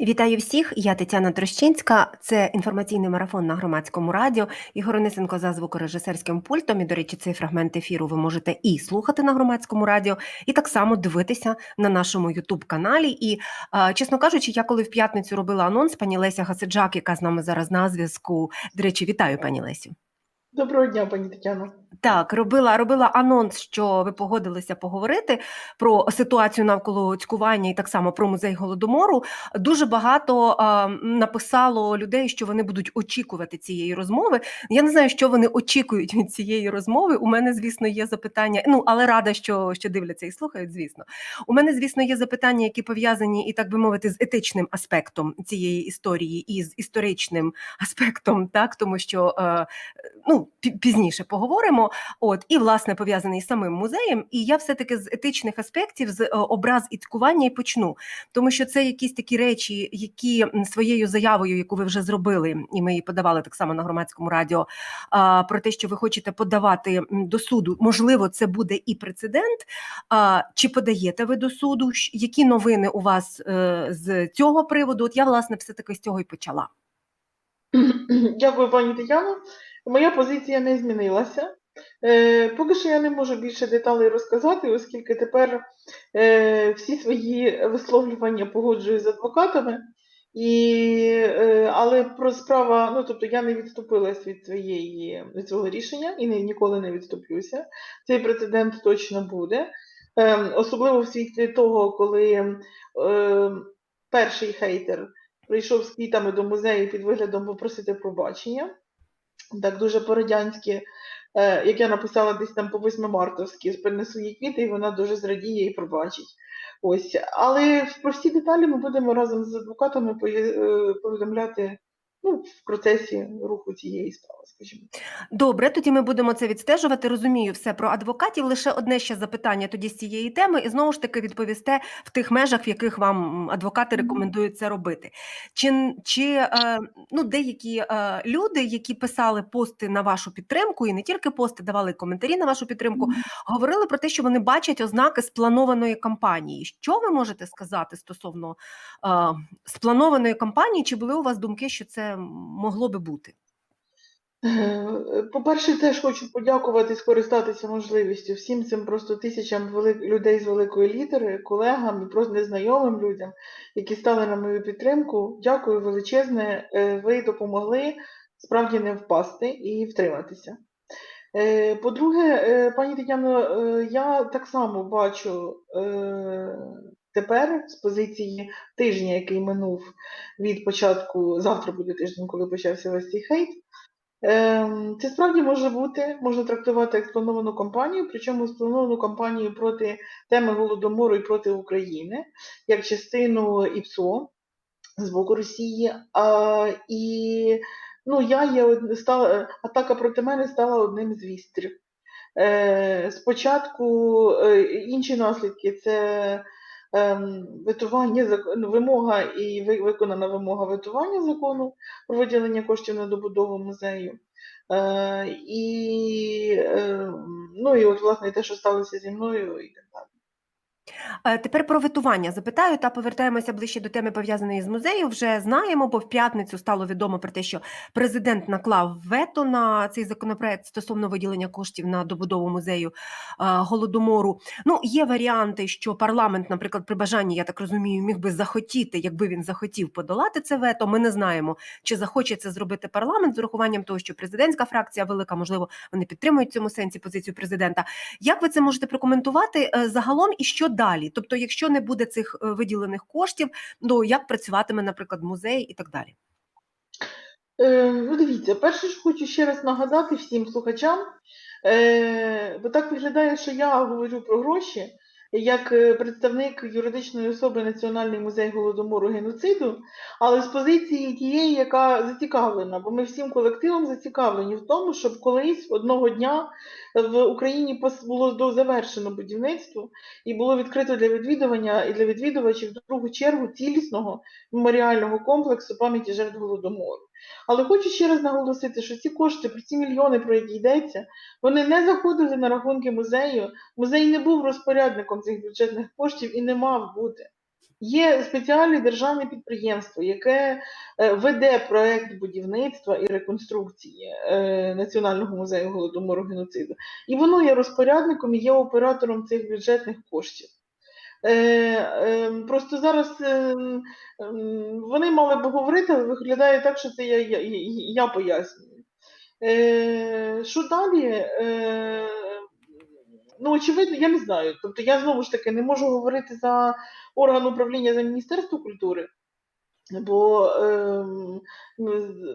Вітаю всіх. Я Тетяна Трощинська. Це інформаційний марафон на громадському радіо. Ігор Онисенко за звукорежисерським пультом. І, до речі, цей фрагмент ефіру ви можете і слухати на громадському радіо, і так само дивитися на нашому Ютуб каналі. І чесно кажучи, я коли в п'ятницю робила анонс, пані Леся Гасиджак, яка з нами зараз на зв'язку. До речі, вітаю, пані Лесю. Доброго дня, пані Тетяно. Так, робила робила анонс, що ви погодилися поговорити про ситуацію навколо цькування і так само про музей голодомору. Дуже багато а, написало людей, що вони будуть очікувати цієї розмови. Я не знаю, що вони очікують від цієї розмови. У мене, звісно, є запитання. Ну але рада, що, що дивляться і слухають. Звісно, у мене, звісно, є запитання, які пов'язані і так би мовити, з етичним аспектом цієї історії і з історичним аспектом, так тому що е, ну пізніше поговоримо. От і власне пов'язаний з самим музеєм. І я все-таки з етичних аспектів, з е, образ і цькування і почну, тому що це якісь такі речі, які своєю заявою, яку ви вже зробили, і ми її подавали так само на громадському радіо. Про те, що ви хочете подавати до суду, можливо, це буде і прецедент. Чи подаєте ви до суду? Які новини у вас е, з цього приводу? От я власне все таки з цього і почала. Дякую, пані Тетяно. Моя позиція не змінилася. Е, поки що я не можу більше деталей розказати, оскільки тепер е, всі свої висловлювання погоджую з адвокатами. І, е, але про справа, ну тобто я не відступилась від своєї від свого рішення і ніколи не відступлюся. Цей прецедент точно буде. Особливо в світлі того, коли перший хейтер прийшов з квітами до музею під виглядом попросити пробачення. Так дуже по-радянськи, як я написала десь там по 8 мартовськи, принесу їй квіти, і вона дуже зрадіє і пробачить. Ось. Але про всі деталі ми будемо разом з адвокатами е, повідомляти ну, в процесі руху цієї справи, скажімо. Добре, тоді ми будемо це відстежувати. Розумію все про адвокатів. Лише одне ще запитання тоді з цієї теми, і знову ж таки відповісте в тих межах, в яких вам адвокати рекомендують це робити. Чи, чи е, ну, деякі е, люди, які писали пости на вашу підтримку, і не тільки пости, давали коментарі на вашу підтримку, говорили про те, що вони бачать ознаки спланованої кампанії. Що ви можете сказати стосовно е, спланованої кампанії? Чи були у вас думки, що це могло би бути? Е, По-перше, теж хочу подякувати, скористатися можливістю всім цим просто тисячам вели- людей з великої літери, колегам і просто незнайомим людям, які стали на мою підтримку. Дякую величезне. е, Ви допомогли справді не впасти і втриматися. Е, По-друге, пані Тетяно, я так само бачу тепер з позиції тижня, який минув від початку, завтра буде тиждень, коли почався весь цей хейт. Ем, Це справді може бути, можна трактувати як сплановану кампанію, причому сплановану кампанію проти теми Голодомору і проти України, як частину ІПСО з боку Росії. А, і ну, я є стала, атака проти мене стала одним з вістрів. Е, спочатку е, інші наслідки це ем, ветування ну, вимога і ви- виконана вимога витування закону про виділення коштів на добудову музею. Е, і, е, ну, і от, власне, те, що сталося зі мною, і так далі. Е, Тепер про ветування запитаю та повертаємося ближче до теми пов'язаної з музею. Вже знаємо, бо в п'ятницю стало відомо про те, що президент наклав вето на цей законопроект стосовно виділення коштів на добудову музею е, голодомору. Ну є варіанти, що парламент, наприклад, при бажанні, я так розумію, міг би захотіти, якби він захотів подолати це вето. Ми не знаємо, чи захоче це зробити парламент з урахуванням того, що президентська фракція велика, можливо, вони підтримують в цьому сенсі позицію президента. Як ви це можете прокоментувати е, загалом і що далі? Тобто, якщо не буде цих е, виділених коштів, то як працюватиме, наприклад, музей і так далі? Е, ну, дивіться, перше ж хочу ще раз нагадати всім слухачам, е, бо так виглядає, що я говорю про гроші як е, представник юридичної особи Національний музей голодомору геноциду, але з позиції тієї, яка зацікавлена, бо ми всім колективом зацікавлені в тому, щоб колись одного дня в Україні було завершено будівництво і було відкрито для відвідування і для відвідувачів другу чергу цілісного меморіального комплексу пам'яті жертв голодомору. Але хочу ще раз наголосити, що ці кошти, про ці мільйони, про які йдеться, вони не заходили на рахунки музею. Музей не був розпорядником цих бюджетних коштів і не мав бути. Є спеціальне державне підприємство, яке е, веде проект будівництва і реконструкції е, Національного музею голодомору геноциду, і воно є розпорядником і є оператором цих бюджетних коштів. Е, е, просто зараз е, м, вони мали б говорити, але виглядає так, що це я, я, я- пояснюю. Е, що далі? Е, ну, очевидно, я не знаю. Тобто я знову ж таки не можу говорити за орган управління за Міністерство культури, бо ем,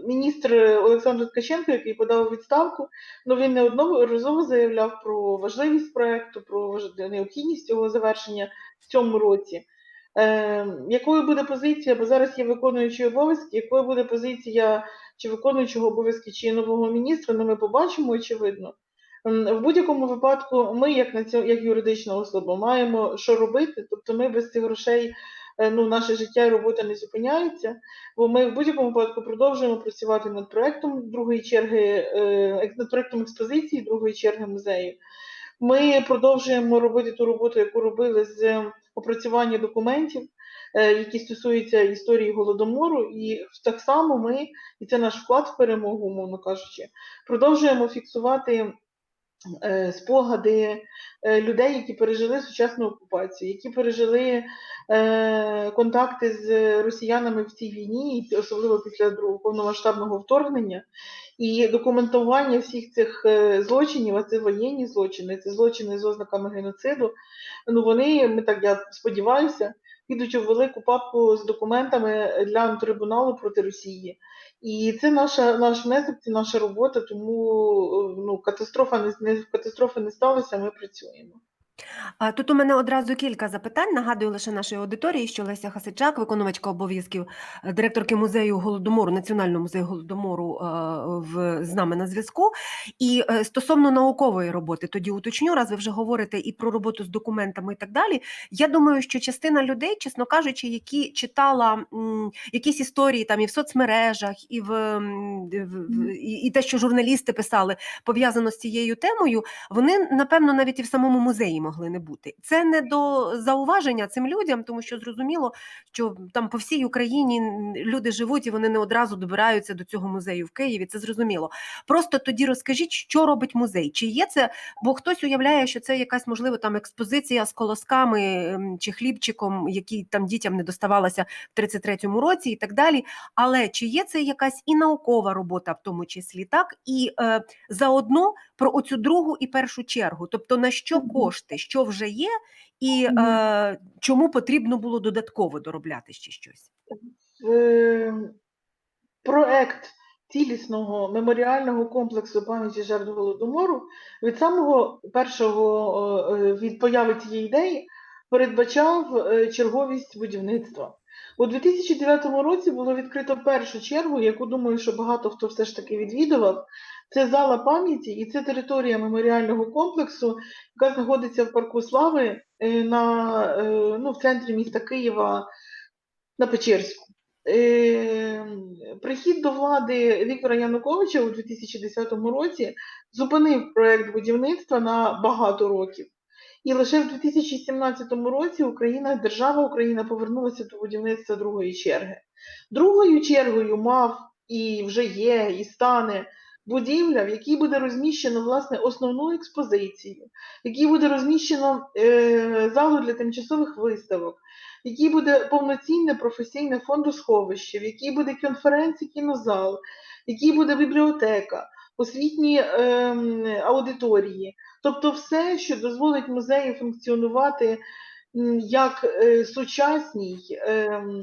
міністр Олександр Ткаченко, який подав відставку, ну він неодноразово заявляв про важливість проекту, про необхідність його завершення в цьому році. Ем, якою буде позиція, бо зараз є виконуючий обов'язки, якою буде позиція чи виконуючого обов'язки чи нового міністра, ну ми побачимо, очевидно. В будь-якому випадку, ми, як наці- як юридична особа, маємо що робити. Тобто, ми без цих грошей, е, ну, наше життя і робота не зупиняються. Бо ми в будь-якому випадку продовжуємо працювати над проектом другої черги, е, над проектом експозиції другої черги музею. Ми продовжуємо робити ту роботу, яку робили з опрацювання документів, е, які стосуються історії голодомору, і так само ми, і це наш вклад в перемогу, умовно кажучи, продовжуємо фіксувати спогади е, людей, які пережили сучасну окупацію, які пережили е, контакти з росіянами в цій війні, особливо після другого повномасштабного вторгнення, і документування всіх цих е, злочинів, а це воєнні злочини, це злочини з ознаками геноциду. Ну вони, ми так я сподіваюся, підуть у велику папку з документами для трибуналу проти Росії. І це наша наш внесок, це наша робота, тому е, ну, катастрофа не, не катастрофи не сталося, ми працюємо. А тут у мене одразу кілька запитань. Нагадую лише нашій аудиторії, що Леся Хасичак, виконувачка обов'язків е, директорки музею голодомору, Національного музею голодомору, е, в з нами на зв'язку. І е, стосовно наукової роботи, тоді уточню, раз ви вже говорите і про роботу з документами, і так далі. Я думаю, що частина людей, чесно кажучи, які читала м, якісь історії там і в соцмережах, і в, м, в- в- і, і те, що журналісти писали, пов'язано з цією темою, вони напевно навіть і в самому музеї могли не бути. Це не до зауваження цим людям, тому що зрозуміло, що там по всій Україні люди живуть і вони не одразу добираються до цього музею в Києві. Це зрозуміло. Просто тоді розкажіть, що робить музей? Чи є це? Бо хтось уявляє, що це якась можливо там експозиція з колосками чи хлібчиком, які там дітям не доставалася в 33-му році, і так далі. Але чи є це якась і наукова робота, в тому числі так, і е, заодно про оцю другу і першу чергу, тобто на що Мгм. Кошти, що вже є, і е, чому потрібно було додатково доробляти ще щось? Е, проект цілісного меморіального комплексу пам'яті жертв голодомору від самого першого е, від появи цієї ідеї передбачав е, черговість будівництва. У 2009 році було відкрито першу чергу, яку думаю, що багато хто все ж таки відвідував. Це зала пам'яті і це територія меморіального комплексу, яка знаходиться в парку Слави е, на, е, ну, в центрі міста Києва на Печерську. Е, Прихід до влади Віктора Януковича у 2010 році зупинив проект будівництва на багато років. І лише в 2017 році Україна, держава Україна повернулася до будівництва другої черги. Другою чергою мав і вже є, і стане будівля, в якій буде розміщено власне основну експозицію, в якій буде розміщено е, залу для тимчасових виставок, в якій буде повноцінне професійне фондосховище, в якій буде конференцій кінозал, в якій буде бібліотека, освітні ем, аудиторії. Тобто все, що дозволить музею функціонувати як е, сучасній ем,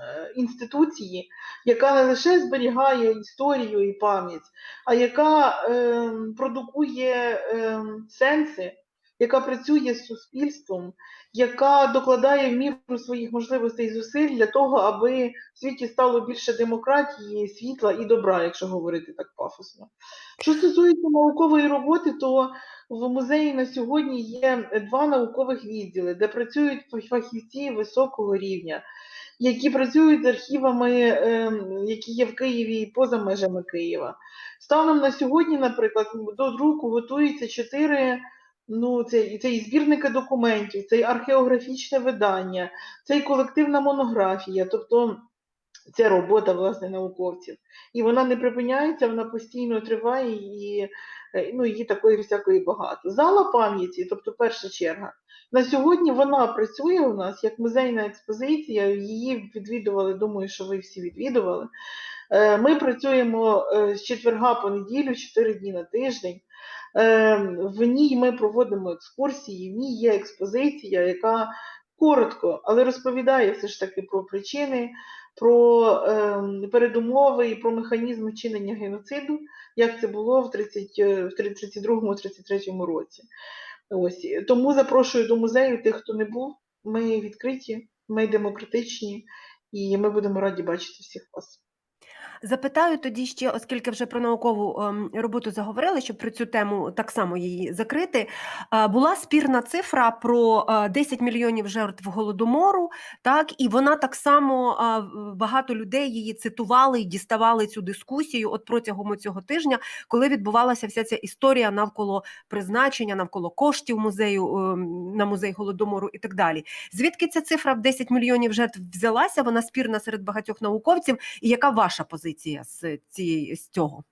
е, інституції, яка не лише зберігає історію і пам'ять, а яка ем, продукує сенси, яка працює з суспільством, яка докладає міру своїх можливостей і зусиль для того, аби в світі стало більше демократії, світла і добра, якщо говорити так пафосно. Що стосується наукової роботи, то в музеї на сьогодні є два наукових відділи, де працюють фахівці високого рівня, які працюють з архівами, ем, які є в Києві і поза межами Києва. Станом на сьогодні, наприклад, до друку готується чотири. Ну, це, це і збірники документів, це і археографічне видання, це і колективна монографія, тобто це робота власне науковців. І вона не припиняється, вона постійно триває і е, ну, її такої всякої багато. Зала пам'яті, тобто перша черга. На сьогодні вона працює у нас як музейна експозиція. Її відвідували, думаю, що ви всі відвідували. Е, Ми працюємо е, з четверга по неділю, 4 дні на тиждень. Е, В ній ми проводимо екскурсії, в ній є експозиція, яка коротко, але розповідає все ж таки про причини, про е, передумови і про механізм вчинення геноциду, як це було в 30, е, 32-33 році. Ось тому запрошую до музею тих, хто не був. Ми відкриті, ми демократичні, і ми будемо раді бачити всіх вас. Запитаю тоді ще, оскільки вже про наукову ем, роботу заговорили, щоб про цю тему так само її закрити. Е, Була спірна цифра про е, 10 мільйонів жертв голодомору, так і вона так само е, багато людей її цитували і діставали цю дискусію от протягом цього тижня, коли відбувалася вся ця історія навколо призначення, навколо коштів музею ем, на музей голодомору і так далі. Звідки ця цифра в 10 мільйонів жертв взялася? Вона спірна серед багатьох науковців. І яка ваша позиція з цієї з цього?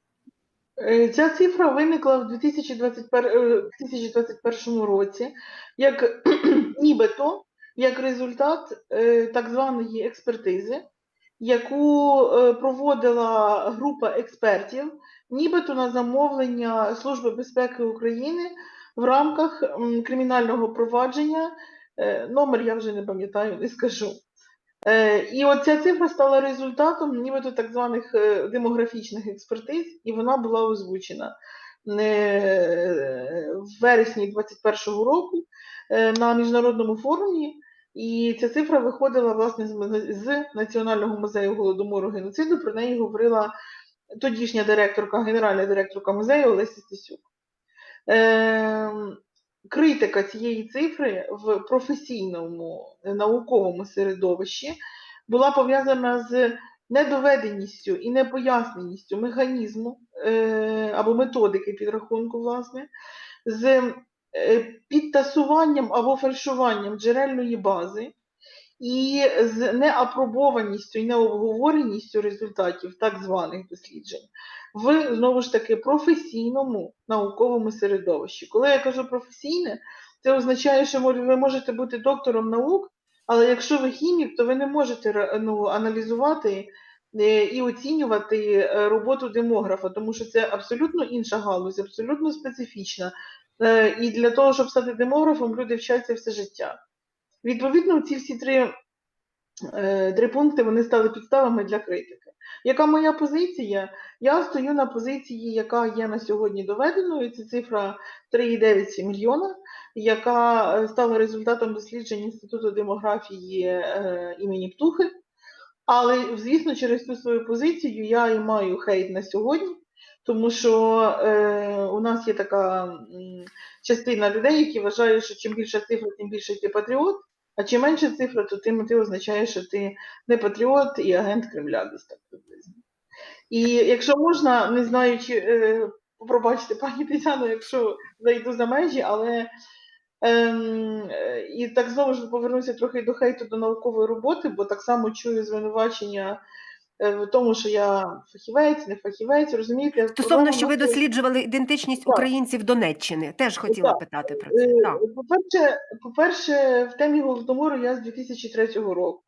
Е, Ця цифра виникла в 2021, е, 2021 році як нібито як результат е, так званої експертизи, яку е, проводила група експертів, нібито на замовлення Служби безпеки України в рамках кримінального провадження. Е, Номер я вже не пам'ятаю, не скажу. Е, І оця цифра стала результатом нібито так званих е, демографічних експертиз, і вона була озвучена в вересні 2021 року е, на міжнародному форумі. І ця цифра виходила власне з Національного музею голодомору геноциду. Про неї говорила тодішня директорка, генеральна директорка музею Олеся Стасюк. Критика цієї цифри в професійному е, науковому середовищі була пов'язана з недоведеністю і непоясненістю механізму е, або методики підрахунку, власне, з е, підтасуванням або фальшуванням джерельної бази. І з неапробованістю і необговореністю результатів так званих досліджень в знову ж таки професійному науковому середовищі. Коли я кажу професійне, це означає, що ви можете бути доктором наук, але якщо ви хімік, то ви не можете ну, аналізувати е, і оцінювати е, роботу демографа, тому що це абсолютно інша галузь, абсолютно специфічна. Е, І для того, щоб стати демографом, люди вчаться все життя. Відповідно, ці всі три, е, три пункти вони стали підставами для критики. Яка моя позиція? Я стою на позиції, яка є на сьогодні доведеною. Це цифра 3,9 мільйона, яка е, стала результатом досліджень Інституту демографії е, імені Птухи. Але, звісно, через цю свою позицію я і маю хейт на сьогодні, тому що е, у нас є така частина людей, які вважають, що чим більша цифра, тим більше ти патріот, а чим менше цифра, то тим ти означає, що ти не патріот і агент Кремля десь так приблизно. І якщо можна, не знаю, чи е, пробачте, пані Тетяно, якщо зайду за межі, але ем, і так знову ж повернуся трохи до хейту до наукової роботи, бо так само чую звинувачення в тому, що я фахівець, не фахівець, розумієте? Стосовно, що ви досліджували ідентичність Так. українців Донеччини, теж хотіла Так. питати про це. Е, Так. По-перше, по-перше, в темі Голодомору я з 2003 року.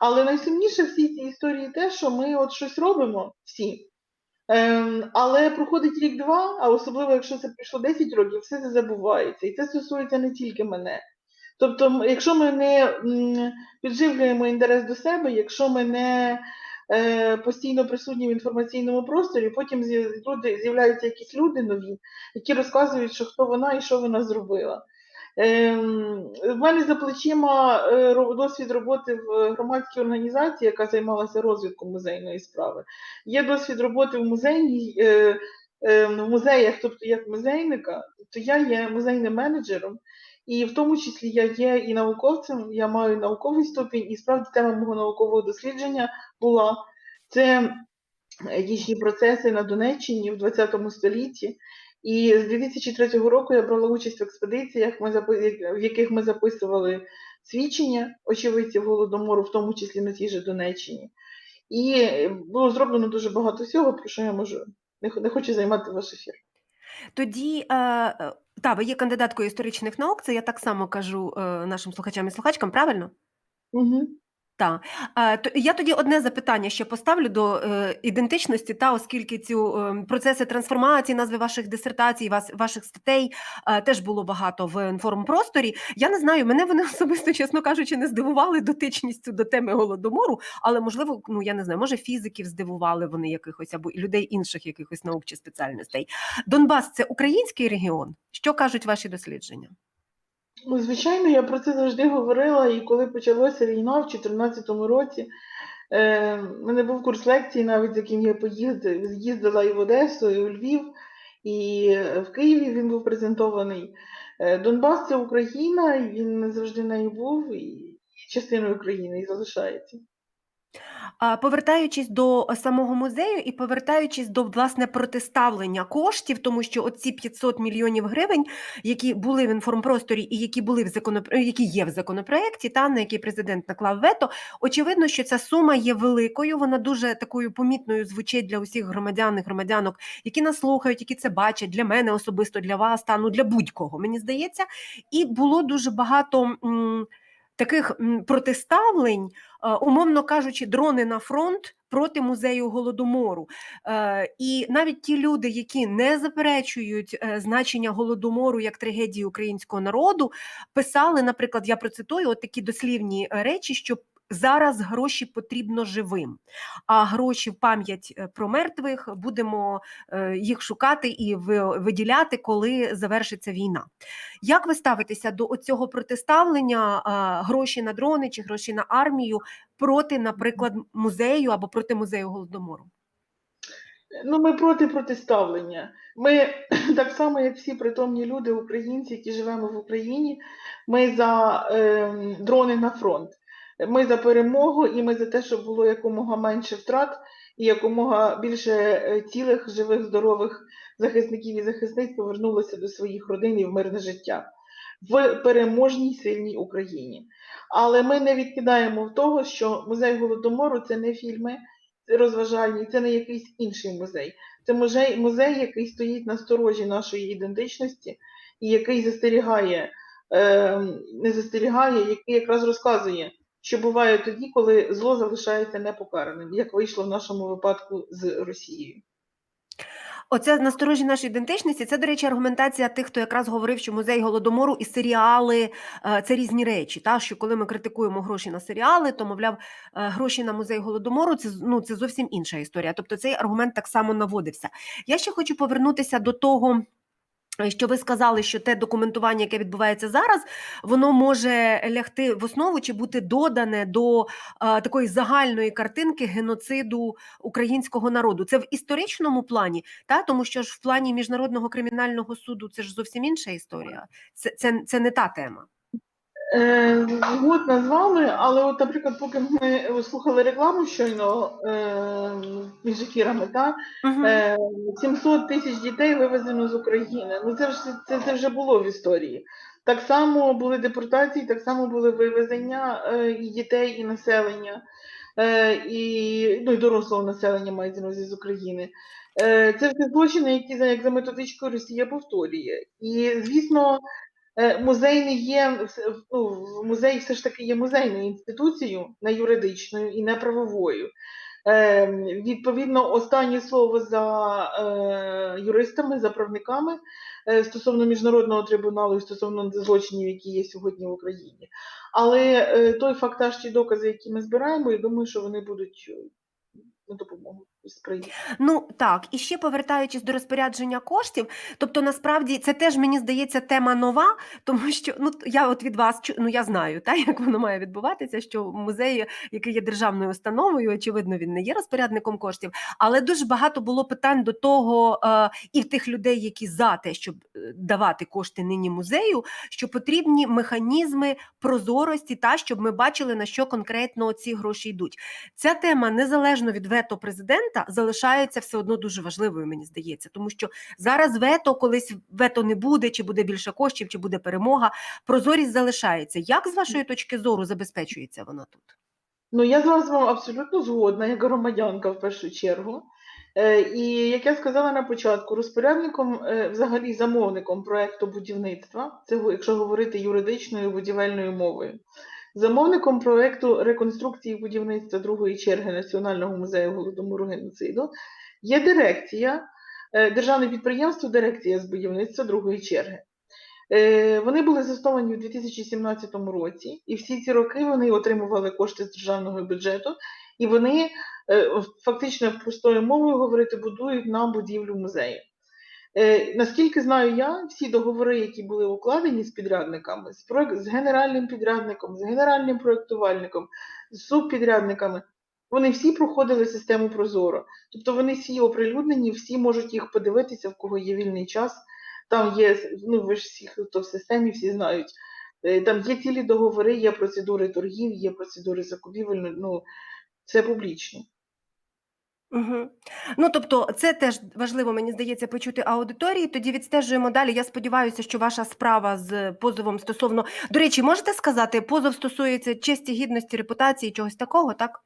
Але найсумніше в всій цій історії те, що ми от щось робимо всі. Ем, але проходить рік-два, а особливо якщо це пройшло 10 років, все це забувається. І це стосується не тільки мене. Тобто, якщо ми не підживлюємо інтерес до себе, якщо ми не е, постійно присутні в інформаційному просторі, потім люди- з'являються якісь люди нові, які розказують, що хто вона і що вона зробила. Ем, В мене за плечима е, досвід роботи в громадській організації, яка займалася розвитком музейної справи. Є досвід роботи в музейній, е, е, в музеях, тобто як музейника, то я є музейним менеджером, і в тому числі я є і науковцем, я маю науковий ступінь, і справді тема мого наукового дослідження була це етнічні процеси на Донеччині в ХХ столітті. І з 2003 року я брала участь в експедиціях, в яких ми записували свідчення очевидців голодомору, в тому числі на тій же Донеччині. І е, було зроблено дуже багато всього, про що я можу не, не хочу займати ваш ефір. Тоді, е, е, та, ви є кандидаткою історичних наук, це я так само кажу е, нашим слухачам і слухачкам, правильно? Угу. Так. Я тоді одне запитання ще поставлю до е, ідентичності, та оскільки цю е, процеси трансформації, назви ваших дисертацій, ваших статей е, теж було багато в інформпросторі. Я не знаю, мене вони особисто, чесно кажучи, не здивували дотичністю до теми голодомору, але можливо, ну я не знаю, може фізиків здивували вони якихось або людей інших якихось наук чи спеціальностей. Донбас це український регіон. Що кажуть ваші дослідження? Ну, звичайно, я про це завжди говорила, і коли почалася війна в 2014 році, е, в мене був курс лекцій, навіть з яким я поїздила, їздила і в Одесу, і у Львів, і в Києві він був презентований. Е, Донбас це Україна, і він завжди нею був, і частиною України і залишається. Повертаючись до самого музею і повертаючись до власне протиставлення коштів, тому що оці 500 мільйонів гривень, які були в інформпросторі і які були в законопро... які є в законопроекті, та на який президент наклав вето, очевидно, що ця сума є великою. Вона дуже такою помітною звучить для усіх громадян і громадянок, які нас слухають, які це бачать для мене особисто, для вас, та ну для будь-кого, мені здається. І було дуже багато. м, Таких м, протиставлень, е, умовно кажучи, дрони на фронт проти музею голодомору. Е, І навіть ті люди, які не заперечують е, значення голодомору як трагедії українського народу, писали, наприклад, я процитую от такі дослівні е, речі, що зараз гроші потрібно живим, а гроші в пам'ять е, про мертвих будемо е, їх шукати і виділяти, коли завершиться війна. Як ви ставитеся до цього протиставлення гроші на дрони чи гроші на армію проти, наприклад, музею або проти музею голодомору? Ну, ми проти протиставлення. Ми так само, як всі притомні люди, українці, які живемо в Україні, ми за е, дрони на фронт. Ми за перемогу і ми за те, щоб було якомога менше втрат і якомога більше е, цілих, живих, здорових захисників і захисниць повернулося до своїх родин і в мирне життя в переможній сильній Україні. Але ми не відкидаємо в того, що музей голодомору це не фільми розважальні, це не якийсь інший музей. Це музей, музей, який стоїть на сторожі нашої ідентичності і який застерігає, е, не застерігає, який якраз розказує, що буває тоді, коли зло залишається непокараним, як вийшло в нашому випадку з Росією. Оце насторожі нашої ідентичності. Це, до речі, аргументація тих, хто якраз говорив, що музей голодомору і серіали е, це різні речі. Та що коли ми критикуємо гроші на серіали, то мовляв, е, гроші на музей голодомору це ну це зовсім інша історія. Тобто цей аргумент так само наводився. Я ще хочу повернутися до того. Що ви сказали, що те документування, яке відбувається зараз, воно може лягти в основу чи бути додане до е, такої загальної картинки геноциду українського народу. Це в історичному плані, та тому що ж в плані міжнародного кримінального суду це ж зовсім інша історія. Це, це, це не та тема. Е, Згодна з вами, але от, наприклад, поки ми слухали рекламу щойно е, між ефірами, та, е, 700 тисяч дітей вивезено з України. Ну це ж це, це вже було в історії. Так само були депортації, так само були вивезення е, і дітей, і населення, е, і, ну, і дорослого населення мається на увазі з України. Е, це все злочини, які за як за методичкою Росія повторює. І звісно. Е, Музей не є ну, музей все ж таки є музейною інституцією, не юридичною і не правовою. Е, відповідно, останнє слово за е, юристами, за правниками стосовно міжнародного трибуналу і стосовно злочинів, які є сьогодні в Україні. Але той фактаж чи докази, які ми збираємо, я думаю, що вони будуть на допомогу сприє. Ну так, і ще повертаючись до розпорядження коштів, тобто насправді це теж мені здається тема нова, тому що ну я от від вас ну я знаю, та як воно має відбуватися, що музей, який є державною установою, очевидно, він не є розпорядником коштів, але дуже багато було питань до того е, і в тих людей, які за те, щоб е, давати кошти нині музею, що потрібні механізми прозорості, та щоб ми бачили на що конкретно ці гроші йдуть. Ця тема незалежно від вето президента залишається все одно дуже важливою, мені здається, тому що зараз вето, колись вето не буде, чи буде більше коштів, чи буде перемога. Прозорість залишається. Як з вашої точки зору забезпечується вона тут? Ну, я з вами абсолютно згодна, як громадянка в першу чергу. Е, І як я сказала на початку, розпорядником, е, взагалі замовником проекту будівництва, це якщо говорити юридичною будівельною мовою, замовником проекту реконструкції будівництва другої черги Національного музею голодомору геноциду є дирекція, е, державне підприємство Дирекція з будівництва другої черги. Е, Вони були засновані у 2017 році, і всі ці роки вони отримували кошти з державного бюджету, і вони е, фактично простою мовою говорити будують нам будівлю музею. Е, Наскільки знаю я, всі договори, які були укладені з підрядниками, з, проек- з генеральним підрядником, з генеральним проєктувальником, з субпідрядниками, вони всі проходили систему Прозоро. Тобто вони всі оприлюднені, всі можуть їх подивитися, в кого є вільний час. Там є, ну ви ж всі, хто в системі, всі знають. Е, Там є цілі договори, є процедури торгів, є процедури закупівель. Ну це публічно. Угу. Ну тобто, це теж важливо, мені здається, почути аудиторії. Тоді відстежуємо далі. Я сподіваюся, що ваша справа з позовом стосовно до речі, можете сказати, позов стосується честі, гідності, репутації, чогось такого, так?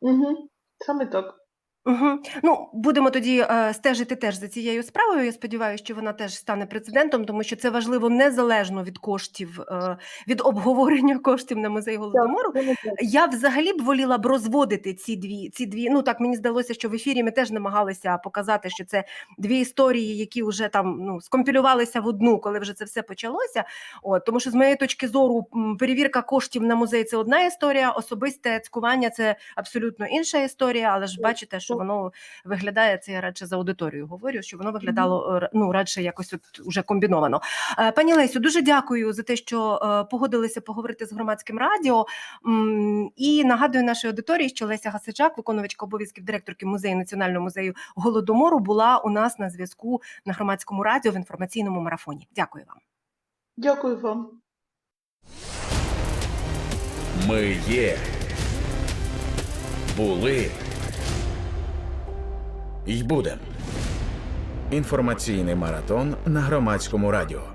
Угу. Саме так. Угу. Ну, будемо тоді е, стежити теж за цією справою. Я сподіваюся, що вона теж стане прецедентом, тому що це важливо незалежно від коштів, е, від обговорення коштів на музей голодомору. Я взагалі б воліла б розводити ці дві, ці дві. Ну так мені здалося, що в ефірі ми теж намагалися показати, що це дві історії, які вже там ну скомпілювалися в одну, коли вже це все почалося. От тому, що з моєї точки зору, м, перевірка коштів на музей це одна історія, особисте цькування це абсолютно інша історія. Але ж бачите, що воно виглядає це я радше за аудиторію говорю, що воно виглядало е, ну радше якось от уже комбіновано. Е, Пані Лесю, дуже дякую за те, що е, погодилися поговорити з громадським радіо. І нагадую нашій аудиторії, що Леся Гасичак, виконувачка обов'язків директорки музею Національного музею голодомору, була у нас на зв'язку на громадському радіо в інформаційному марафоні. Дякую вам. Дякую вам. Ми є. Були. І будем. Інформаційний маратон на громадському радіо.